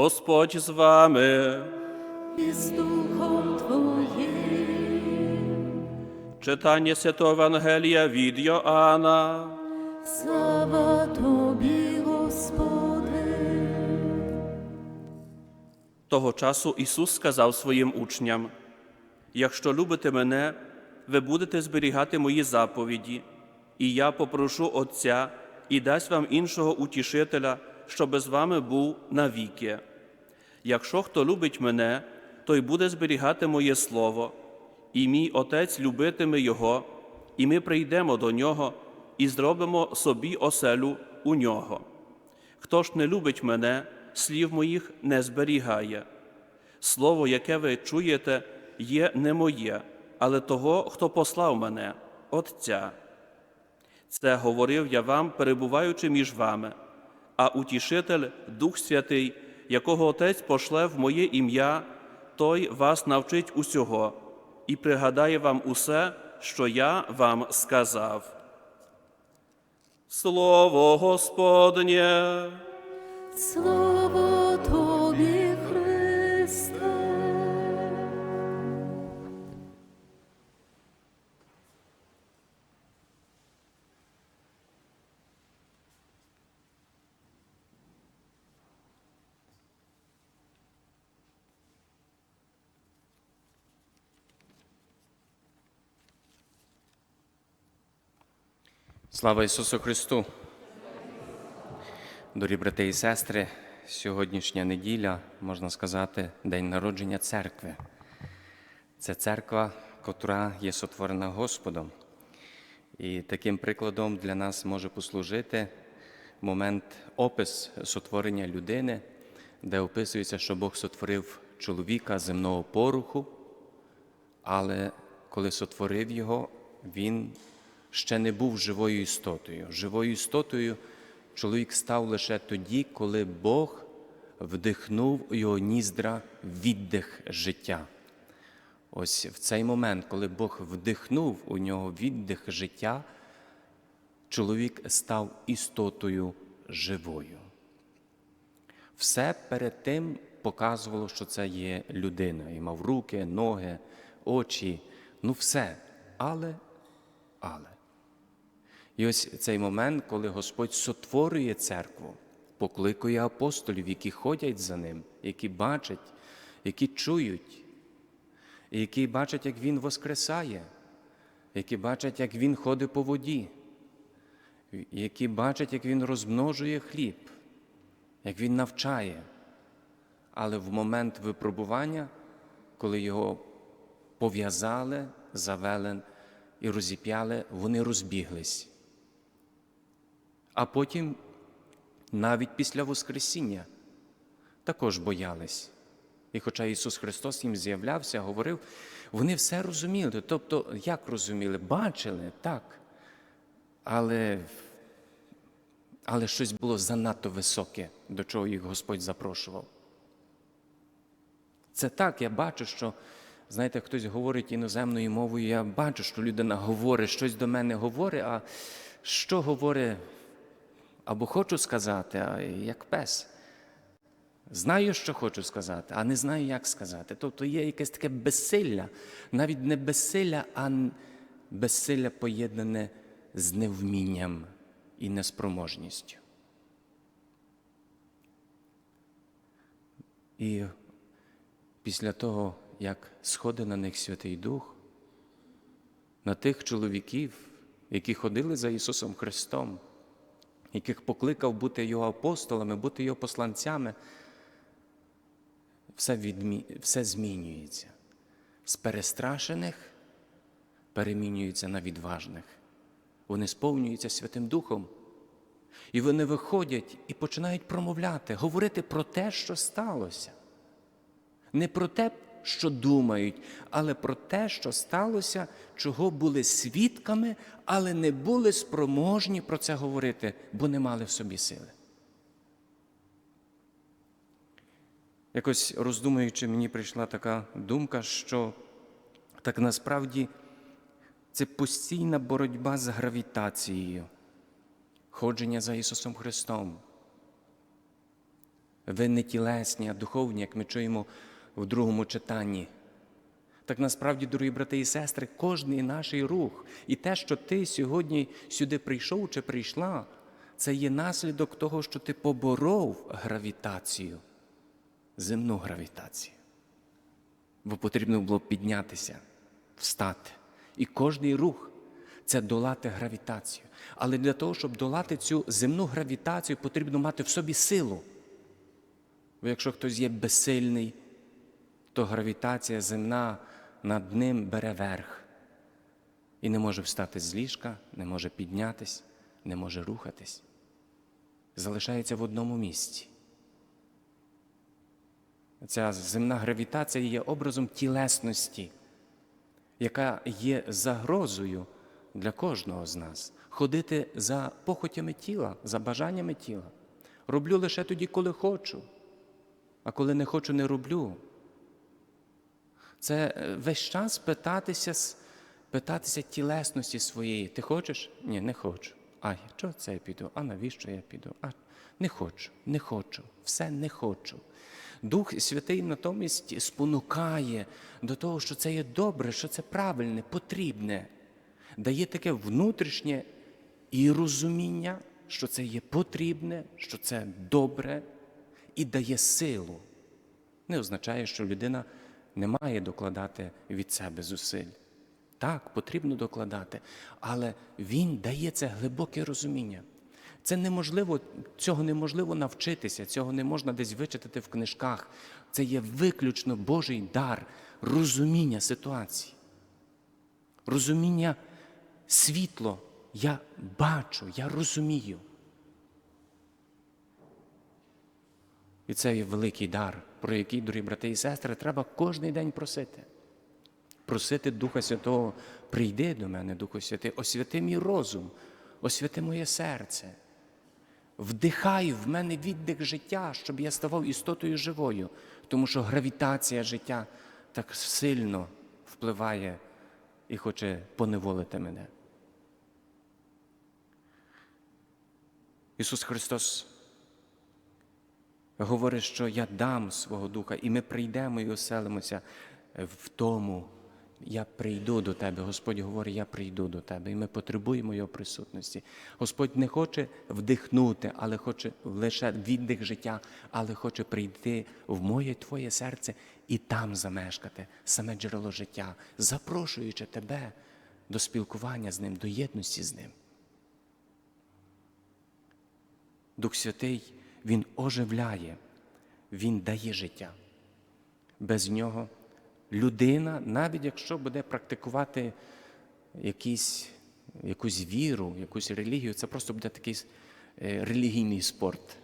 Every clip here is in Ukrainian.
Господь з вами. і з Духом Твоїм. Читання Святого Евангелія від Йоанна. Слава Тобі, Господи. Того часу Ісус сказав своїм учням: Якщо любите мене, ви будете зберігати мої заповіді, і я попрошу Отця і дасть вам іншого утішителя, щоби з вами був навіки. Якщо хто любить мене, той буде зберігати моє слово, і мій Отець любитиме Його, і ми прийдемо до нього і зробимо собі оселю у нього. Хто ж не любить мене, слів моїх не зберігає. Слово, яке ви чуєте, є не моє, але того, хто послав мене, Отця. Це говорив я вам, перебуваючи між вами, а утішитель, Дух Святий, якого Отець пошле в моє ім'я, той вас навчить усього і пригадає вам усе, що я вам сказав. Слово Господнє. Слово Тобі, Слава Ісусу Христу! Дорогі брати і сестри, сьогоднішня неділя, можна сказати, день народження церкви. Це церква, котра є сотворена Господом. І таким прикладом для нас може послужити момент опис сотворення людини, де описується, що Бог сотворив чоловіка земного поруху, але коли сотворив його, він ще не був живою істотою. Живою істотою чоловік став лише тоді, коли Бог вдихнув у його ніздра віддих життя. Ось в цей момент, коли Бог вдихнув у нього віддих життя, чоловік став істотою живою. Все перед тим показувало, що це є людина. І мав руки, ноги, очі, ну все. Але, але. І ось цей момент, коли Господь сотворює церкву, покликує апостолів, які ходять за ним, які бачать, які чують, які бачать, як Він воскресає, які бачать, як Він ходить по воді, які бачать, як Він розмножує хліб, як Він навчає. Але в момент випробування, коли його пов'язали, завели і розіп'яли, вони розбіглись. А потім, навіть після Воскресіння, також боялись. І хоча Ісус Христос їм з'являвся, говорив, вони все розуміли. Тобто, як розуміли? Бачили, так. Але, але щось було занадто високе, до чого їх Господь запрошував. Це так, я бачу, що, знаєте, хтось говорить іноземною мовою, я бачу, що людина говорить, щось до мене говорить, а що говорить, або хочу сказати, а як пес. Знаю, що хочу сказати, а не знаю, як сказати. Тобто є якесь таке безсилля, навіть не безсилля, а безсилля поєднане з невмінням і неспроможністю. І після того, як сходить на них Святий Дух, на тих чоловіків, які ходили за Ісусом Христом, яких покликав бути Його апостолами, бути Його посланцями, все, відмі... все змінюється. З перестрашених перемінюється на відважних. Вони сповнюються Святим Духом. І вони виходять і починають промовляти, говорити про те, що сталося. Не про те, що думають, але про те, що сталося, чого були свідками, але не були спроможні про це говорити, бо не мали в собі сили. Якось роздумуючи, мені прийшла така думка, що так насправді це постійна боротьба з гравітацією, ходження за Ісусом Христом. ви не тілесні, а духовні, як ми чуємо в другому читанні. Так насправді, дорогі брати і сестри, кожний наш рух і те, що ти сьогодні сюди прийшов чи прийшла, це є наслідок того, що ти поборов гравітацію, земну гравітацію. Бо потрібно було піднятися, встати. І кожний рух це долати гравітацію. Але для того, щоб долати цю земну гравітацію, потрібно мати в собі силу. Бо якщо хтось є безсильний, то гравітація земна над ним бере верх і не може встати з ліжка, не може піднятись, не може рухатись. Залишається в одному місці. Ця земна гравітація є образом тілесності, яка є загрозою для кожного з нас. Ходити за похотями тіла, за бажаннями тіла. Роблю лише тоді, коли хочу, а коли не хочу, не роблю. Це е, весь час питатися, питатися тілесності своєї. Ти хочеш? Ні, не хочу. А що це я піду? А навіщо я піду? А не хочу, не хочу, все не хочу. Дух Святий натомість спонукає до того, що це є добре, що це правильне, потрібне, дає таке внутрішнє і розуміння, що це є потрібне, що це добре, і дає силу не означає, що людина не має докладати від себе зусиль. Так, потрібно докладати, але він дає це глибоке розуміння. Це неможливо, цього неможливо навчитися, цього не можна десь вичитати в книжках. Це є виключно Божий дар розуміння ситуації. Розуміння світло. Я бачу, я розумію. І це є великий дар, про який, дорогі брати і сестри, треба кожен день просити. Просити Духа Святого, прийди до мене, Духу Святий, освяти мій розум, освяти моє серце. Вдихай в мене віддих життя, щоб я ставав істотою живою, тому що гравітація життя так сильно впливає і хоче поневолити мене. Ісус Христос говорить, що я дам свого духа, і ми прийдемо і оселимося в тому. Я прийду до тебе. Господь говорить, я прийду до тебе. І ми потребуємо Його присутності. Господь не хоче вдихнути, але хоче лише віддих життя, але хоче прийти в моє твоє серце і там замешкати саме джерело життя, запрошуючи тебе до спілкування з ним, до єдності з ним. Дух Святий, Він оживляє, Він дає життя. Без нього людина, навіть якщо буде практикувати якісь, якусь віру, якусь релігію, це просто буде такий е, релігійний спорт,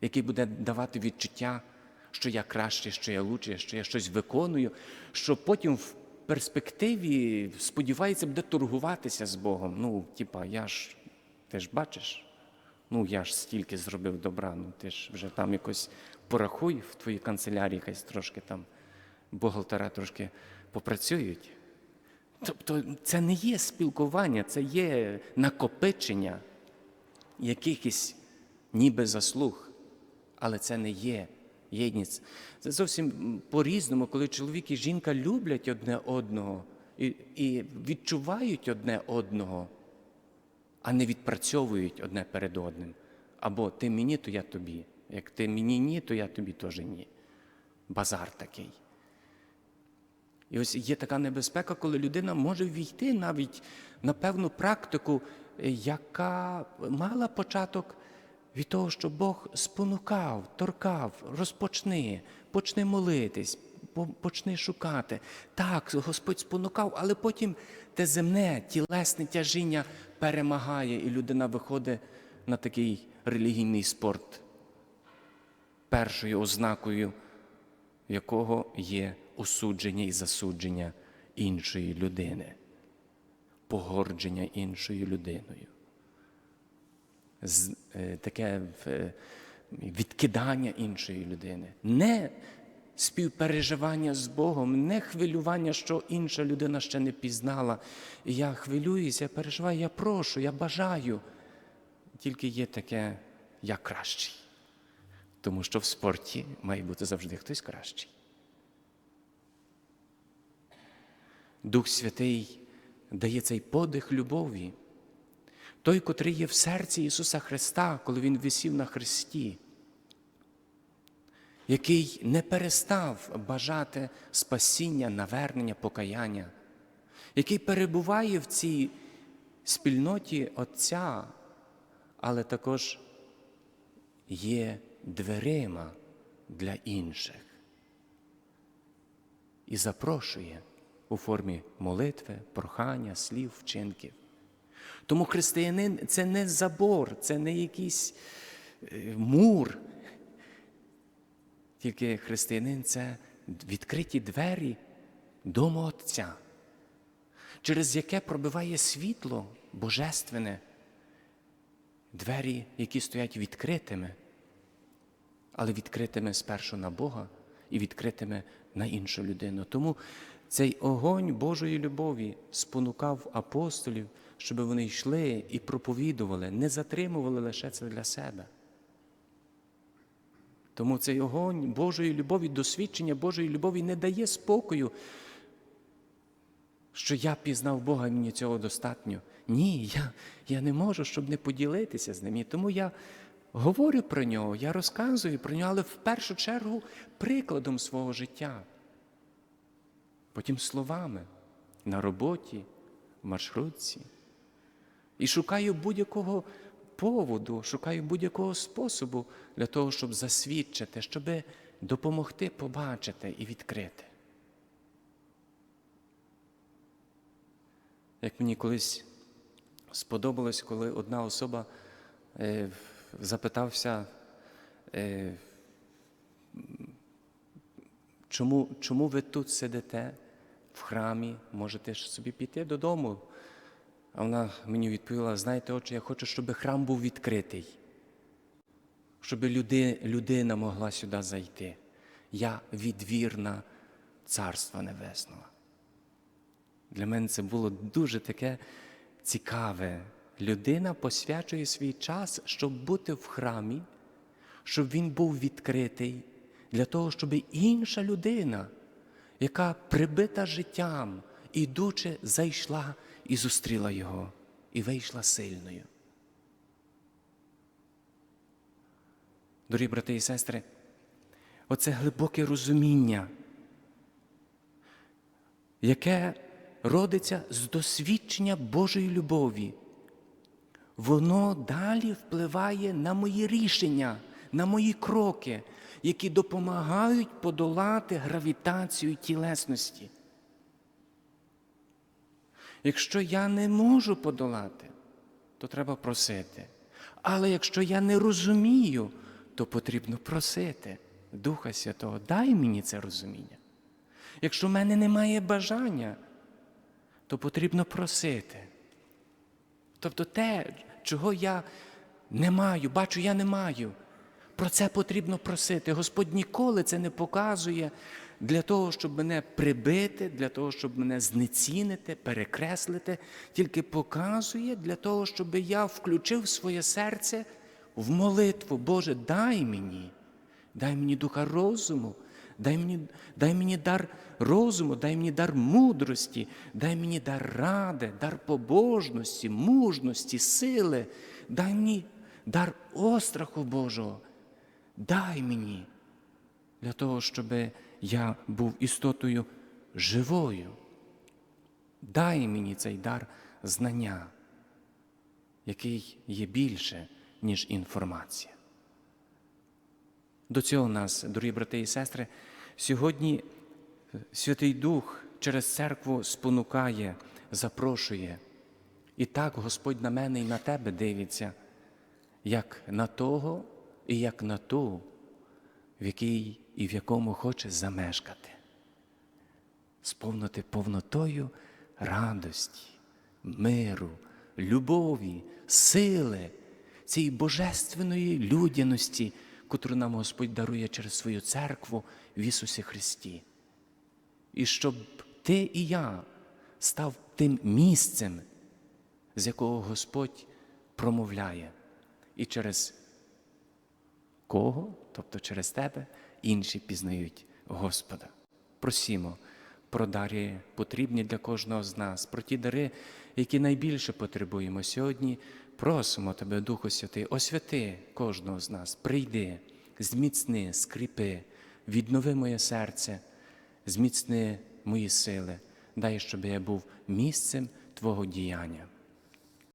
який буде давати відчуття, що я краще, що я лучше, що я щось виконую, що потім в перспективі, сподівається, буде торгуватися з Богом. Ну, типа, я ж, ти ж бачиш, ну я ж стільки зробив добра, ну ти ж вже там якось порахуй в твоїй канцелярії, якась трошки там бухгалтера трошки попрацюють. Тобто це не є спілкування, це є накопичення якихось ніби заслуг, але це не є єдність. Це зовсім по-різному, коли чоловік і жінка люблять одне одного і, і відчувають одне одного, а не відпрацьовують одне перед одним. Або ти мені, то я тобі. Як ти мені ні, то я тобі теж ні. Базар такий. І ось є така небезпека, коли людина може війти навіть на певну практику, е, яка мала початок від того, що Бог спонукав, торкав, розпочни, почни молитись, по- почни шукати. Так, Господь спонукав, але потім те земне, тілесне тяжіння перемагає, і людина виходить на такий релігійний спорт, першою ознакою якого є осудження і засудження іншої людини, погордження іншою людиною, е, таке е, відкидання іншої людини, не співпереживання з Богом, не хвилювання, що інша людина ще не пізнала. Я хвилююся, я переживаю, я прошу, я бажаю. Тільки є таке я кращий. Тому що в спорті має бути завжди хтось кращий. Дух Святий дає цей подих любові. Той, котрий є в серці Ісуса Христа, коли Він висів на хресті, який не перестав бажати спасіння, навернення, покаяння, який перебуває в цій спільноті Отця, але також є дверима для інших і запрошує у формі молитви, прохання, слів, вчинків. Тому християнин це не забор, це не якийсь е, мур. Тільки християнин це відкриті двері дому Отця, через яке пробиває світло божественне, двері, які стоять відкритими, але відкритими спершу на Бога і відкритими на іншу людину. Тому цей огонь Божої любові спонукав апостолів, щоб вони йшли і проповідували, не затримували лише це для себе. Тому цей огонь Божої любові, досвідчення Божої любові не дає спокою, що я пізнав Бога і мені цього достатньо. Ні, я, я не можу, щоб не поділитися з ним. І тому я говорю про нього, я розказую про нього, але в першу чергу прикладом свого життя. Потім словами на роботі, в маршрутці. І шукаю будь-якого поводу, шукаю будь-якого способу для того, щоб засвідчити, щоб допомогти побачити і відкрити. Як мені колись сподобалось, коли одна особа е, запитався, е, чому, чому ви тут сидите в храмі, можете ж собі піти додому. А вона мені відповіла: знаєте, отче, я хочу, щоб храм був відкритий, щоб люди, людина могла сюди зайти. Я відвірна Царства Небесного. Для мене це було дуже таке цікаве. Людина посвячує свій час, щоб бути в храмі, щоб він був відкритий, для того, щоб інша людина, яка прибита життям, ідучи, зайшла і зустріла його, і вийшла сильною. Дорогі брати і сестри, оце глибоке розуміння, яке родиться з досвідчення Божої любові, воно далі впливає на мої рішення, на мої кроки, які допомагають подолати гравітацію тілесності. Якщо я не можу подолати, то треба просити. Але якщо я не розумію, то потрібно просити Духа Святого, дай мені це розуміння. Якщо в мене немає бажання, то потрібно просити. Тобто те, чого я не маю, бачу, я не маю. Про це потрібно просити. Господь ніколи це не показує для того, щоб мене прибити, для того, щоб мене знецінити, перекреслити, тільки показує для того, щоб я включив своє серце в молитву. Боже, дай мені, дай мені духа розуму, дай мені, дай мені дар розуму, дай мені дар мудрості, дай мені дар ради, дар побожності, мужності, сили, дай мені дар остраху Божого. Дай мені для того, щоб я був істотою живою. Дай мені цей дар знання, який є більше, ніж інформація. До цього нас, дорогі брати і сестри, сьогодні Святий Дух через церкву спонукає, запрошує. І так Господь на мене і на тебе дивиться, як на того і як на ту, в якій і в якому хоче замешкати, сповнити повнотою радості, миру, любові, сили, цієї божественної людяності, котру нам Господь дарує через свою церкву в Ісусі Христі. І щоб ти і я став тим місцем, з якого Господь промовляє, і через кого? тобто через тебе інші пізнають Господа. Просімо про дари потрібні для кожного з нас, про ті дари, які найбільше потребуємо сьогодні. Просимо тебе, Духу Святий, освяти кожного з нас, прийди, зміцни, скріпи, віднови моє серце, зміцни мої сили, дай, щоб я був місцем Твого діяння.